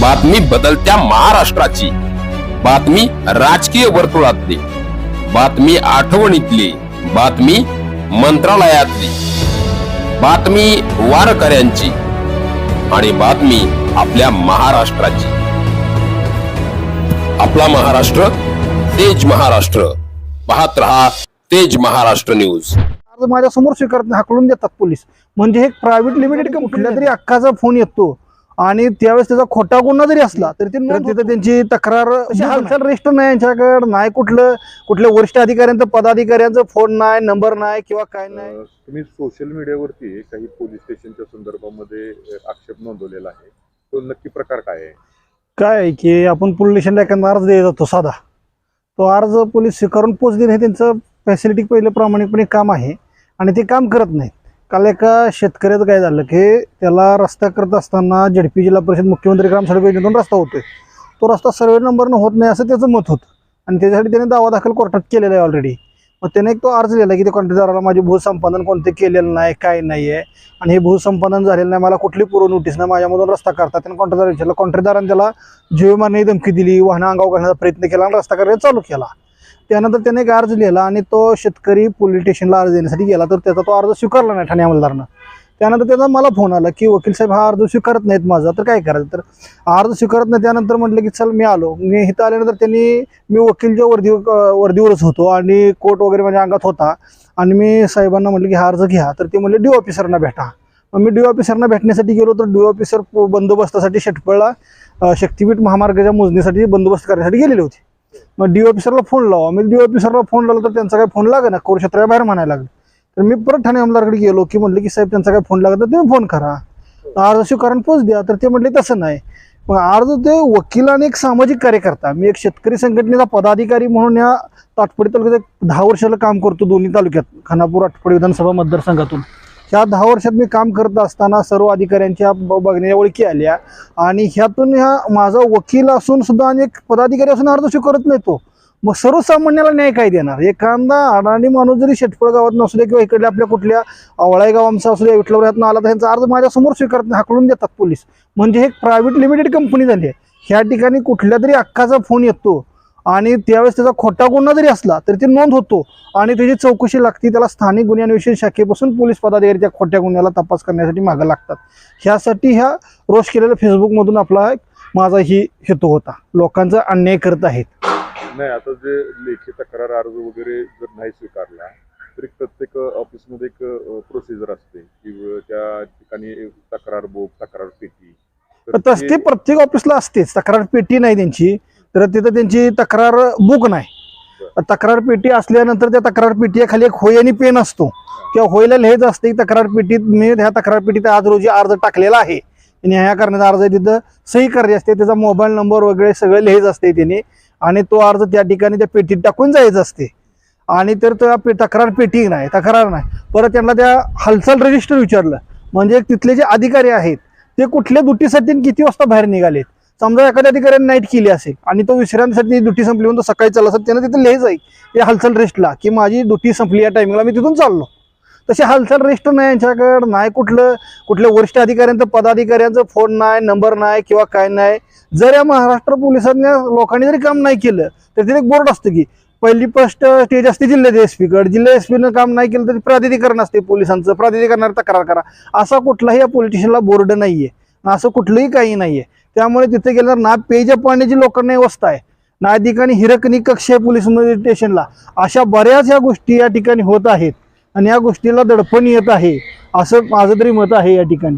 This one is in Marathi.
बातमी बदलत्या महाराष्ट्राची. बातमी राजकीय वर्तुळातली. बातमी आठवणीतली. बातमी मंत्रालयातली. बातमी वारकऱ्यांची. आणि बातमी आपल्या महाराष्ट्राची. आपला महाराष्ट्र तेज महाराष्ट्र. पाहत रहा तेज महाराष्ट्र न्यूज. माझ्यासमोर स्वीकारत हाकलून देतात पोलीस. म्हणजे हे प्रायव्हेट लिमिटेड कुठल्या तरी अक्काचा फोन येतो? आणि त्यावेळेस त्याचा खोटा गुन्हा जरी असला तरी ते तिथं त्यांची तक्रार अशी हालचाल रजिस्टर नाही यांच्याकडे नाही कुठलं कुठल्या वरिष्ठ अधिकाऱ्यांचं पदाधिकाऱ्यांचं फोन नाही नंबर नाही किंवा काय नाही. तुम्ही सोशल मीडियावरती काही पोलीस स्टेशनच्या संदर्भामध्ये आक्षेप नोंदवलेला आहे. तो नक्की प्रकार काय आहे? काय आहे की आपण पोलीस स्टेशनला एखादा अर्ज देत जातो साधा. तो अर्ज पोलीस स्वीकारून पोच देणे हे त्यांचं फॅसिलिटी पहिलं प्रामाणिकपणे काम आहे आणि ते काम करत नाहीत. काल एका शेतकऱ्याचं काय झालं की त्याला रस्ता करत असताना झडपी जिल्हा परिषद मुख्यमंत्री ग्राम सडक योजनेतून रस्ता होतोय. तो रस्ता सर्वे नंबरनं होत नाही असं त्याचं मत होतं. आणि त्याच्यासाठी त्याने दावा दाखल कोर्टात केलेला आहे ऑलरेडी मग त्याने एक तो अर्ज लिहिला की ते कॉन्ट्रॅक्टदाराला माझे भूसंपादन कोणते केलेलं नाही काय नाही आहे. आणि हे भूसंपादन झालेलं नाही मला कुठली पूर्व नोटीस नाही माझ्यामधून रस्ता करतात त्याने कॉन्ट्रॅक्टदार विचारला कॉन्ट्रॅक्टदाराने त्याला जीव धमकी दिली वाहनं अंगाव घालण्याचा प्रयत्न केला आणि रस्ता करायला चालू केला. त्यानंतर त्याने एक अर्ज लिहिला आणि तो शेतकरी पोलीस स्टेशनला अर्ज देण्यासाठी गेला. तर त्याचा तो अर्ज स्वीकारला नाही ठाणे अंमलदारानं. त्यानंतर त्याचा मला फोन आला की वकील साहेब हा अर्ज स्वीकारत नाहीत माझा तर काय करायचं? तर अर्ज स्वीकारत नाही त्यानंतर म्हटलं की चल मी आलो. मी इथं आल्यानंतर त्यांनी मी वकीलच्या वर्दी वर्दीवरच होतो आणि कोर्ट वगैरे माझ्या अंगात होता आणि मी साहेबांना म्हटलं की हा अर्ज घ्या. तर ते म्हणले डी ऑफिसरना भेटा. मग मी डी ऑफिसरना भेटण्यासाठी गेलो तर डी ऑफिसर बंदोबस्तासाठी शेटपळला शक्तीपीठ महामार्गाच्या मोजणीसाठी बंदोबस्त करण्यासाठी गेलेले होते. मग डी ऑफिसरला फोन लावा. मी डी ऑफिसरला फोन लावला तर त्यांचा काय फोन लागे ना? कोरक्षेत्राच्या बाहेर म्हणायला लागलं. तर मी परत ठाणे आमदारकडे गेलो की म्हटलं की साहेब त्यांचा काय फोन लागत तर तुम्ही फोन करा. अर्ज स्वीकारण पोच द्या. तर ते म्हटले तसं नाही. मग अर्ज ते वकील आणि एक सामाजिक कार्यकर्ता मी एक शेतकरी संघटनेचा पदाधिकारी म्हणून या ताटपडी तालुक्यात एक दहा वर्षाला काम करतो दोन्ही तालुक्यात खानापूर आटपडी विधानसभा मतदारसंघातून. ह्या दहा वर्षात मी काम करत असताना सर्व अधिकाऱ्यांच्या ब- बघण्याच्या ओळखी आल्या आणि ह्यातून ह्या माझा वकील असून सुद्धा आणि एक पदाधिकारी असून अर्ज स्वीकारत नाही तो. मग सर्वसामान्याला न्याय काय देणार? एखादा अडाणी माणूस जरी शेटफळ गावात नसू दे किंवा इकडल्या आपल्या कुठल्या आवळाई गाव आमचा असू दे विठलवऱ्यातनं आला तर त्यांचा अर्ज माझ्यासमोर स्वीकारत नाही हाकलून देतात पोलीस. म्हणजे हे एक प्रायव्हेट लिमिटेड कंपनी झाली आहे. ह्या ठिकाणी कुठल्या तरी अक्काचा फोन येतो. आणि त्यावेळेस त्याचा खोटा गुन्हा जरी असला तरी ते नोंद होतो. आणि त्याची चौकशी लागते त्याला स्थानिक गुन्ह्यांविषयी शाखेपासून पोलीस पदाधिकारी त्या खोट्या गुन्ह्याला तपास करण्यासाठी मागं लागतात. ह्यासाठी ह्या रोष केलेल्या फेसबुकमधून आपला एक माझा ही हेतू होता. लोकांचा अन्याय करत आहेत. नाही आता जे लेखी तक्रार अर्ज वगैरे जर नाही स्वीकारला तरी प्रत्येक ऑफिसमध्ये एक प्रोसिजर असते की त्या ठिकाणी तक्रार बुक तक्रार पेटी. तर तस ते- प्रत्येक ऑफिसला असतेच. तक्रार पेटी नाही त्यांची. तर तिथं त्यांची तक्रार बुक नाही. तक्रार पेटी असल्यानंतर त्या तक्रार पेटीखाली एक होय आणि पेन असतो. किंवा होयला लिहायचं असते की तक्रार पेटीत मी ह्या तक्रार पेटीत आज रोजी अर्ज टाकलेला आहे. आणि ह्या करण्याचा अर्ज तिथं सही करायची असते त्याचा मोबाईल नंबर वगैरे सगळं लिहायचं असते त्याने आणि तो अर्ज त्या ठिकाणी त्या पेटीत टाकून जायचं असते. आणि तर त्या पे- तक्रार पेटी नाही तक्रार नाही. परत त्यांना त्या हालचाल रजिस्टर विचारलं. म्हणजे तिथले जे अधिकारी आहेत ते कुठल्या आणि किती वाजता बाहेर निघालेत? समजा एखाद्या अधिकाऱ्याने नाईट केली असेल आणि तो विश्रांतीसाठी ड्युटी संपली म्हणून तो सकाळी चालला असेल त्यानं तिथे लिहायचं आहे या हालचाल रेस्टला की माझी ड्युटी संपली या टायमिंगला मी तिथून चाललो. तसे हालचाल रेस्ट नाही यांच्याकडं नाही कुठलं कुठल्या वरिष्ठ अधिकाऱ्यांचं पदाधिकाऱ्यांचं फोन नाही नंबर नाही किंवा काय नाही. जर या महाराष्ट्र पोलिसांनी लोकांनी जरी काम नाही केलं तर तिथे एक बोर्ड असतं की पहिली फर्स्ट स्टेज असते जिल्ह्याच्या एस पीकडे जिल्हा एस पीनं काम नाही केलं तरी प्राधिकरण असते पोलिसांचं. प्राधिकरणावर तक्रार करा. असा कुठलाही या पोलिटिशियनला बोर्ड नाहीये. असं कुठलंही काही नाहीये. त्यामुळे तिथे गेल्यावर ना पेज पाण्याची लोकांना व्यवस्था आहे. ना या ठिकाणी हिरकणी कक्ष आहे पोलीस स्टेशनला. अशा बऱ्याच या गोष्टी या ठिकाणी होत आहेत. आणि या गोष्टीला दडपण येत आहे. असं माझं तरी मत आहे या ठिकाणी.